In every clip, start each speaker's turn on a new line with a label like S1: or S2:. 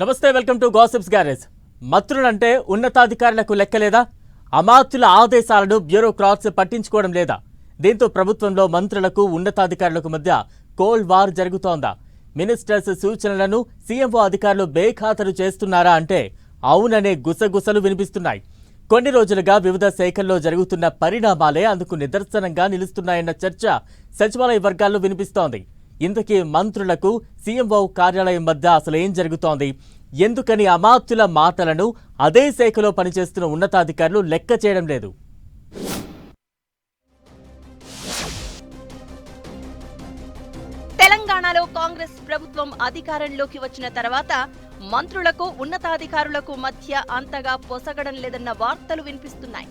S1: నమస్తే welcome to gossips garage. మంత్రులంటే ఉన్నతాధికారులకు లెక్కలేదా? అమాత్యుల ఆదేశాలను బ్యూరోక్రాట్స్ పట్టించుకోవడం లేదా? దీంతో ప్రభుత్వంలో మంత్రులకు ఉన్నతాధికారులకు మధ్య కోల్డ్ వార్ జరుగుతోందా? మినిస్టర్స్ సూచనలను సీఎంఓ అధికారులు బేఖాతరు చేస్తున్నారా అంటే అవుననే గుసగుసలు వినిపిస్తున్నాయి. కొన్ని రోజులుగా వివిధ శాఖల్లో జరుగుతున్న పరిణామాలే అందుకు నిదర్శనంగా నిలుస్తున్నాయన్న చర్చ సచివాలయ వర్గాల్లో వినిపిస్తోంది. ఇంతకీ మంత్రులకు సీఎంఓ కార్యాలయం మధ్య అసలు ఏం జరుగుతోంది? ఎందుకని అమాత్యుల మాటలను అదే శాఖలో పనిచేస్తున్న ఉన్నతాధికారులు లెక్క చేయడం లేదు.
S2: తెలంగాణలో కాంగ్రెస్ ప్రభుత్వం అధికారంలోకి వచ్చిన తర్వాత మంత్రులకు ఉన్నతాధికారులకు మధ్య అంతగా పొసగడం లేదన్న వార్తలు వినిపిస్తున్నాయి.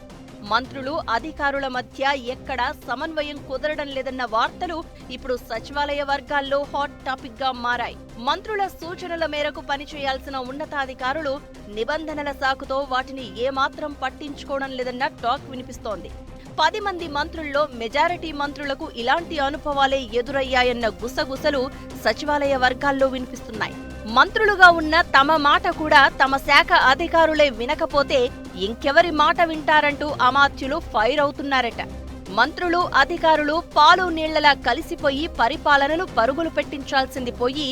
S2: మంత్రులు అధికారుల మధ్య ఎక్కడా సమన్వయం కుదరడం లేదన్న వార్తలు ఇప్పుడు సచివాలయ వర్గాల్లో హాట్ టాపిక్గా మారాయి. మంత్రుల సూచనల మేరకు పనిచేయాల్సిన ఉన్నతాధికారులు నిబంధనల సాకుతో వాటిని ఏమాత్రం పట్టించుకోవడం లేదన్న టాక్ వినిపిస్తోంది. పది మంది మంత్రుల్లో మెజారిటీ మంత్రులకు ఇలాంటి అనుభవాలే ఎదురయ్యాయన్న గుసగుసలు సచివాలయ వర్గాల్లో వినిపిస్తున్నాయి. మంత్రులుగా ఉన్న తమ మాట కూడా తమ శాఖ అధికారులే వినకపోతే ఇంకెవరి మాట వింటారంటూ అమాత్యులు ఫైర్ అవుతున్నారట. మంత్రులు అధికారులు పాలు నీళ్ళలా కలిసిపోయి పరిపాలనను పరుగులు పెట్టించాల్సింది పోయి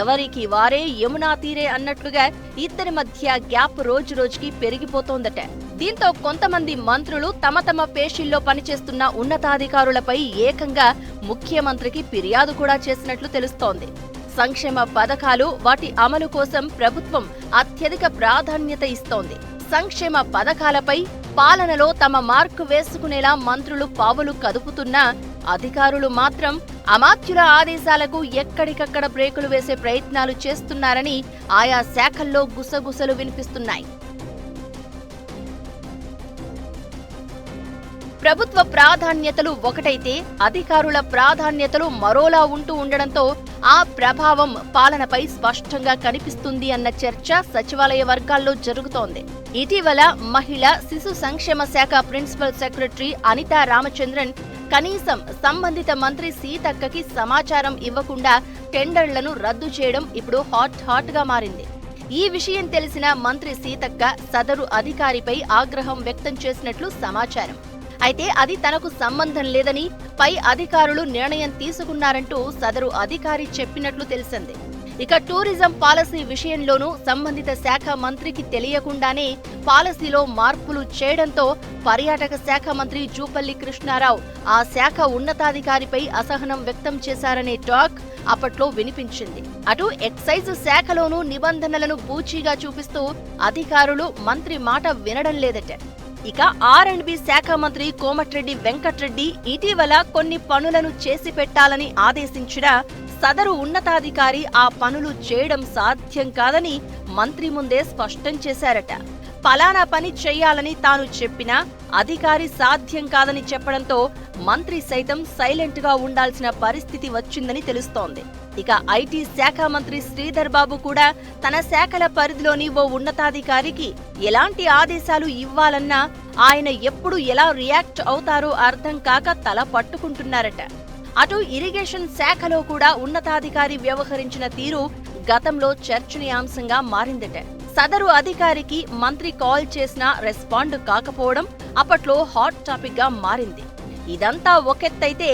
S2: ఎవరికి వారే యమునా తీరే అన్నట్లుగా ఇద్దరి మధ్య గ్యాప్ రోజు రోజుకి పెరిగిపోతోందట. దీంతో కొంతమంది మంత్రులు తమ తమ పేషీల్లో పనిచేస్తున్న ఉన్నతాధికారులపై ఏకంగా ముఖ్యమంత్రికి ఫిర్యాదు కూడా చేసినట్లు తెలుస్తోంది. సంక్షేమ పథకాలు వాటి అమలు కోసం ప్రభుత్వం అత్యధిక ప్రాధాన్యత ఇస్తోంది. సంక్షేమ పథకాలపై పాలనలో తమ మార్కు వేసుకునేలా మంత్రులు పావులు కదుపుతున్నా అధికారులు మాత్రం అమాత్యుల ఆదేశాలకు ఎక్కడికక్కడ బ్రేకులు వేసే ప్రయత్నాలు చేస్తున్నారని ఆయా శాఖల్లో గుసగుసలు వినిపిస్తున్నాయి. ప్రభుత్వ ప్రాధాన్యతలు ఒకటైతే అధికారుల ప్రాధాన్యతలు మరోలా ఉంటూ ఉండడంతో ఆ ప్రభావం పాలనపై స్పష్టంగా కనిపిస్తుంది అన్న చర్చ సచివాలయ వర్గాల్లో జరుగుతోంది. ఇటీవల మహిళ శిశు సంక్షేమ శాఖ ప్రిన్సిపల్ సెక్రటరీ అనితా రామచంద్రన్ కనీసం సంబంధిత మంత్రి సీతక్కకి సమాచారం ఇవ్వకుండా టెండర్లను రద్దు చేయడం ఇప్పుడు హాట్ హాట్గా మారింది. ఈ విషయం తెలిసిన మంత్రి సీతక్క సదరు అధికారిపై ఆగ్రహం వ్యక్తం చేసినట్లు సమాచారం. అయితే అది తనకు సంబంధం లేదని పై అధికారులు నిర్ణయం తీసుకున్నారంటూ సదరు అధికారి చెప్పినట్లు తెలిసింది. ఇక టూరిజం పాలసీ విషయంలోనూ సంబంధిత శాఖ మంత్రికి తెలియకుండానే పాలసీలో మార్పులు చేయడంతో పర్యాటక శాఖ మంత్రి జూపల్లి కృష్ణారావు ఆ శాఖ ఉన్నతాధికారిపై అసహనం వ్యక్తం చేశారనే టాక్ అప్పట్లో వినిపించింది. అటు ఎక్సైజ్ శాఖలోనూ నిబంధనలను బూచీగా చూపిస్తూ అధికారులు మంత్రి మాట వినడం లేదట. ఇక ఆర్ అండ్ బి శాఖ మంత్రి కోమటిరెడ్డి వెంకట్రెడ్డి ఇటీవల కొన్ని పనులను చేసి పెట్టాలని ఆదేశించిన సదరు ఉన్నతాధికారి ఆ పనులు చేయడం సాధ్యం కాదని మంత్రి ముందే స్పష్టం చేశారట. ఫలానా పని చేయాలని తాను చెప్పినా అధికారి సాధ్యం కాదని చెప్పడంతో మంత్రి సైతం సైలెంట్గా ఉండాల్సిన పరిస్థితి వచ్చిందని తెలుస్తోంది. ఇక ఐటీ శాఖ మంత్రి శ్రీధర్ బాబు కూడా తన శాఖల పరిధిలోని ఓ ఉన్నతాధికారికి ఎలాంటి ఆదేశాలు ఇవ్వాలన్నా ఆయన ఎప్పుడు ఎలా రియాక్ట్ అవుతారో అర్థం కాక తల పట్టుకుంటున్నారట. అటు ఇరిగేషన్ శాఖలో కూడా ఉన్నతాధికారి వ్యవహరించిన తీరు గతంలో చర్చనీయాంశంగా మారిందట. సదరు అధికారికి మంత్రి కాల్ చేసినా రెస్పాండ్ కాకపోవడం అప్పట్లో హాట్ టాపిక్గా మారింది. ఇదంతా ఒకెత్తైతే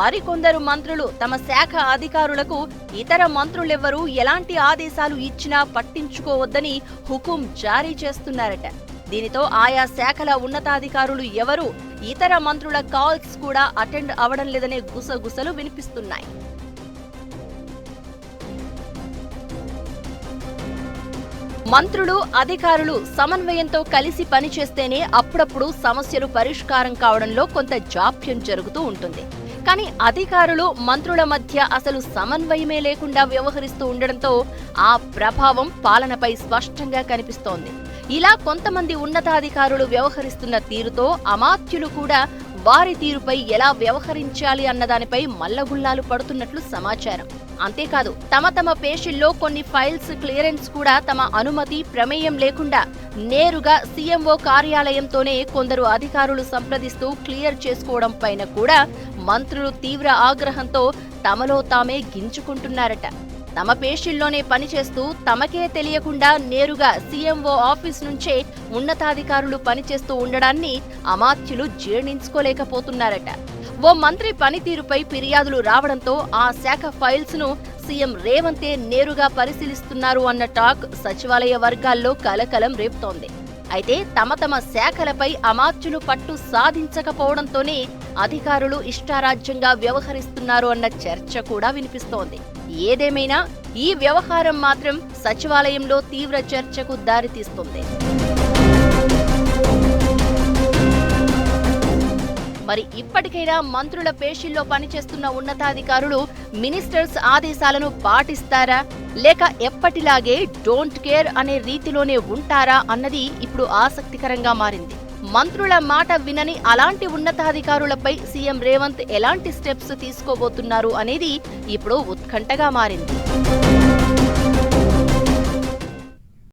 S2: మరికొందరు మంత్రులు తమ శాఖ అధికారులకు ఇతర మంత్రులెవ్వరూ ఎలాంటి ఆదేశాలు ఇచ్చినా పట్టించుకోవద్దని హుకుం జారీ చేస్తున్నారట. దీనితో ఆయా శాఖల ఉన్నతాధికారులు ఎవరు ఇతర మంత్రుల కాల్స్ కూడా అటెండ్ అవడం లేదనే గుసగుసలు వినిపిస్తున్నాయి. మంత్రులు అధికారులు సమన్వయంతో కలిసి పనిచేస్తేనే అప్పుడప్పుడు సమస్యలు పరిష్కారం కావడంలో కొంత జాప్యం జరుగుతూ ఉంటుంది. కానీ అధికారులు మంత్రుల మధ్య అసలు సమన్వయమే లేకుండా వ్యవహరిస్తూ ఉండడంతో ఆ ప్రభావం పాలనపై స్పష్టంగా కనిపిస్తోంది. ఇలా కొంతమంది ఉన్నతాధికారులు వ్యవహరిస్తున్న తీరుతో అమాత్యులు కూడా వారి తీరుపై ఎలా వ్యవహరించాలి అన్నదానిపై మల్లగుల్లాలు పడుతున్నట్లు సమాచారం. అంతేకాదు తమ తమ పేషిల్లో కొన్ని ఫైల్స్ క్లియరెన్స్ కూడా తమ అనుమతి ప్రమేయం లేకుండా నేరుగా సీఎంఓ కార్యాలయంతోనే కొందరు అధికారులు సంప్రదిస్తూ క్లియర్ చేసుకోవడం పైన కూడా మంత్రులు తీవ్ర ఆగ్రహంతో తమలో తామే గించుకుంటున్నారట తమ పేషీల్లోనే పనిచేస్తూ తమకే తెలియకుండా నేరుగా సీఎంఓ ఆఫీస్ నుంచే ఉన్నతాధికారులు పనిచేస్తూ ఉండడాన్ని అమాత్యులు జీర్ణించుకోలేకపోతున్నారట. ఓ మంత్రి పనితీరుపై ఫిర్యాదులు రావడంతో ఆ శాఖ ఫైల్స్ను సీఎం రేవంతే నేరుగా పరిశీలిస్తున్నారు అన్న టాక్ సచివాలయ వర్గాల్లో కలకలం రేపుతోంది. అయితే తమ తమ శాఖలపై అమాత్యులు పట్టు సాధించకపోవడంతోనే అధికారులు ఇష్టారాజ్యంగా వ్యవహరిస్తున్నారు అన్న చర్చ కూడా వినిపిస్తోంది. ఏదేమైనా ఈ వ్యవహారం మాత్రం సచివాలయంలో తీవ్ర చర్చకు దారితీస్తుంది. మరి ఇప్పటికైనా మంత్రుల పేషీల్లో పనిచేస్తున్న ఉన్నతాధికారులు మినిస్టర్స్ ఆదేశాలను పాటిస్తారా? లేక ఎప్పటిలాగే డోంట్ కేర్ అనే రీతిలోనే ఉంటారా అన్నది ఇప్పుడు ఆసక్తికరంగా మారింది. మంత్రుల మాట వినని అలాంటి ఉన్నతాధికారులపై సీఎం రేవంత్ ఎలాంటి స్టెప్స్ తీసుకోబోతున్నారు అనేది ఇప్పుడు ఉత్కంఠగా మారింది.